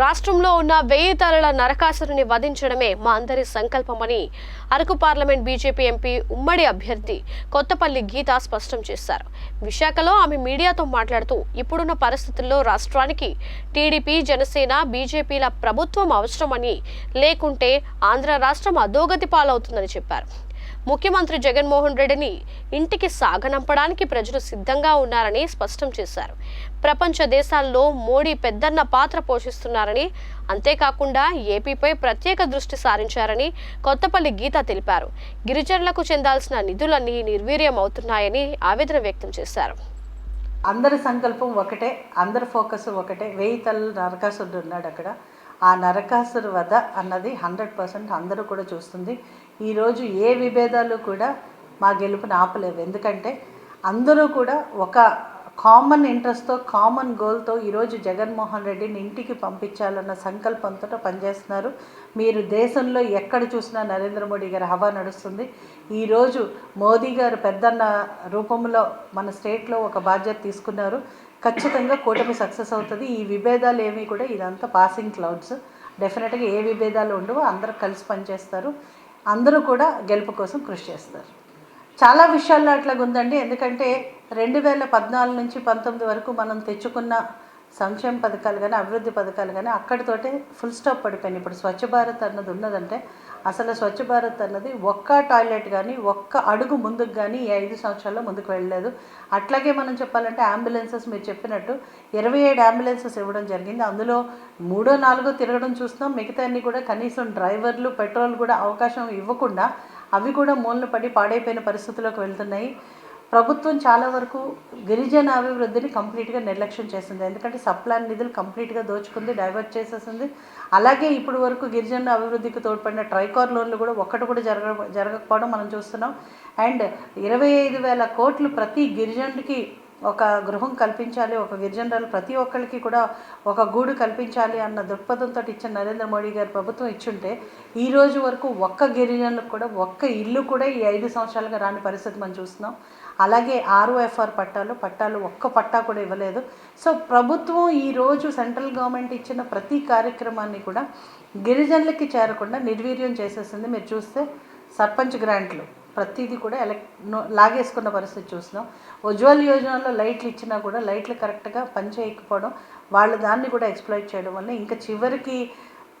రాష్ట్రంలో ఉన్న వెయ్యి తరల నరకాసురుని వధించడమే మా అందరి సంకల్పమని అరకు పార్లమెంట్ బీజేపీ ఎంపీ ఉమ్మడి అభ్యర్థి కొత్తపల్లి గీత స్పష్టం చేశారు. విశాఖలో ఆమె మీడియాతో మాట్లాడుతూ ఇప్పుడున్న పరిస్థితుల్లో రాష్ట్రానికి టీడీపీ జనసేన బీజేపీల ప్రభుత్వం అవసరమని లేకుంటే ఆంధ్ర రాష్ట్రం అధోగతి పాలవుతుందని చెప్పారు. ముఖ్యమంత్రి జగన్మోహన్ రెడ్డిని ఇంటికి సాగనంపడానికి ప్రజలు సిద్ధంగా ఉన్నారని స్పష్టం చేశారు. ప్రపంచ దేశాల్లో మోడీ పెద్దన్న పాత్ర పోషిస్తున్నారని అంతేకాకుండా ఏపీపై ప్రత్యేక దృష్టి సారించారని కొత్తపల్లి గీత తెలిపారు. గిరిజనులకు చెందాల్సిన నిధులన్నీ నిర్వీర్యం అవుతున్నాయని ఆవేదన వ్యక్తం చేశారు. అందరి సంకల్పం ఒకటే అందరి ఫోకస్ ఒకటే. వెయ్యి తల్లు నరకాసుడు ఉన్నాడు అక్కడ. ఆ నరకాసురు వధ అన్నది హండ్రెడ్ పర్సెంట్ అందరూ కూడా చూస్తుంది. ఈరోజు ఏ విభేదాలు కూడా మా గెలుపుని ఆపలేవు. ఎందుకంటే అందరూ కూడా ఒక కామన్ ఇంట్రెస్ట్తో కామన్ గోల్తో ఈరోజు జగన్మోహన్ రెడ్డిని ఇంటికి పంపించాలన్న సంకల్పంతో పనిచేస్తున్నారు. మీరు దేశంలో ఎక్కడ చూసినా నరేంద్ర మోడీ గారి హవా నడుస్తుంది. ఈరోజు మోదీ గారు పెద్దన్న రూపంలో మన స్టేట్లో ఒక బాధ్యత తీసుకున్నారు. ఖచ్చితంగా కూటమి సక్సెస్ అవుతుంది. ఈ విభేదాలు ఏమీ కూడా ఇదంతా పాసింగ్ క్లౌడ్స్ డెఫినెట్గా ఏ విభేదాలు ఉండవు అందరూ కలిసి పనిచేస్తారు. అందరూ కూడా గెలుపు కోసం కృషి చేస్తారు. చాలా విషయాల్లో అట్లాగుందండి. ఎందుకంటే రెండు వేల పద్నాలుగు నుంచి పంతొమ్మిది వరకు మనం తెచ్చుకున్న సంక్షేమ పథకాలు కానీ అభివృద్ధి పథకాలు కానీ అక్కడితోటే ఫుల్ స్టాప్ పడిపోయింది ఇప్పుడు స్వచ్ఛ భారత్ అన్నది ఉన్నదంటే అసలు స్వచ్ఛ భారత్ అన్నది ఒక్క టాయిలెట్ కానీ ఒక్క అడుగు ముందుకు కానీ ఈ ఐదు సంవత్సరాల్లో ముందుకు వెళ్ళలేదు. అట్లాగే మనం చెప్పాలంటే అంబులెన్సెస్ మీరు చెప్పినట్టు ఇరవై ఏడు అంబులెన్సెస్ ఇవ్వడం జరిగింది. అందులో మూడో నాలుగో తిరగడం చూస్తున్నాం మిగతా అన్ని కూడా కనీసం డ్రైవర్లు పెట్రోల్ కూడా అవకాశం ఇవ్వకుండా అవి కూడా మూలన పడి పాడైపోయిన పరిస్థితుల్లోకి వెళ్తున్నాయి. ప్రభుత్వం చాలా వరకు గిరిజన అభివృద్ధిని కంప్లీట్గా నిర్లక్ష్యం చేసింది. ఎందుకంటే సప్లాన్ నిధులు కంప్లీట్గా దోచుకుంది డైవర్ట్ చేసేసింది. అలాగే ఇప్పుడు వరకు గిరిజన అభివృద్ధికి తోడ్పడిన ట్రైకార్ లోన్లు కూడా ఒక్కటి కూడా జరగ జరగకపోవడం మనం చూస్తున్నాం. అండ్ ఇరవై ఐదు వేల కోట్లు ప్రతి గిరిజనుడికి ఒక గృహం కల్పించాలి ఒక గిరిజనులు ప్రతి ఒక్కరికి కూడా ఒక గూడు కల్పించాలి అన్న దృక్పథంతో ఇచ్చిన నరేంద్ర మోడీ గారి ప్రభుత్వం ఇచ్చుంటే ఈ రోజు వరకు ఒక్క గిరిజనులకు కూడా ఒక్క ఇల్లు కూడా ఈ ఐదు సంవత్సరాలుగా రాని పరిస్థితి మనం చూస్తున్నాం. అలాగే ఆర్ఓఎఫ్ఆర్ పట్టాలు పట్టాలు ఒక్క పట్టా కూడా ఇవ్వలేదు. సో ప్రభుత్వం ఈరోజు సెంట్రల్ గవర్నమెంట్ ఇచ్చిన ప్రతి కార్యక్రమాన్ని కూడా గిరిజనులకి చేరకుండా నిర్వీర్యం చేసేసింది. మీరు చూస్తే సర్పంచ్ గ్రాంట్లు. ప్రతిదీ కూడా ఎలక్ లాగేసుకున్న పరిస్థితి చూస్తున్నాం. ఉజ్వల్ యోజనలో లైట్లు ఇచ్చినా కూడా లైట్లు కరెక్ట్గా పనిచేయకపోవడం వాళ్ళు దాన్ని కూడా ఎక్స్ప్లోయిట్ చేయడం వల్ల ఇంకా చివరికి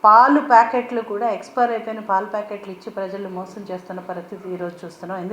పాలు ప్యాకెట్లు కూడా ఎక్స్పైర్ అయిపోయిన పాలు ప్యాకెట్లు ఇచ్చి ప్రజలు మోసం చేస్తున్న పరిస్థితి ఈరోజు చూస్తున్నాం. ఎందుకంటే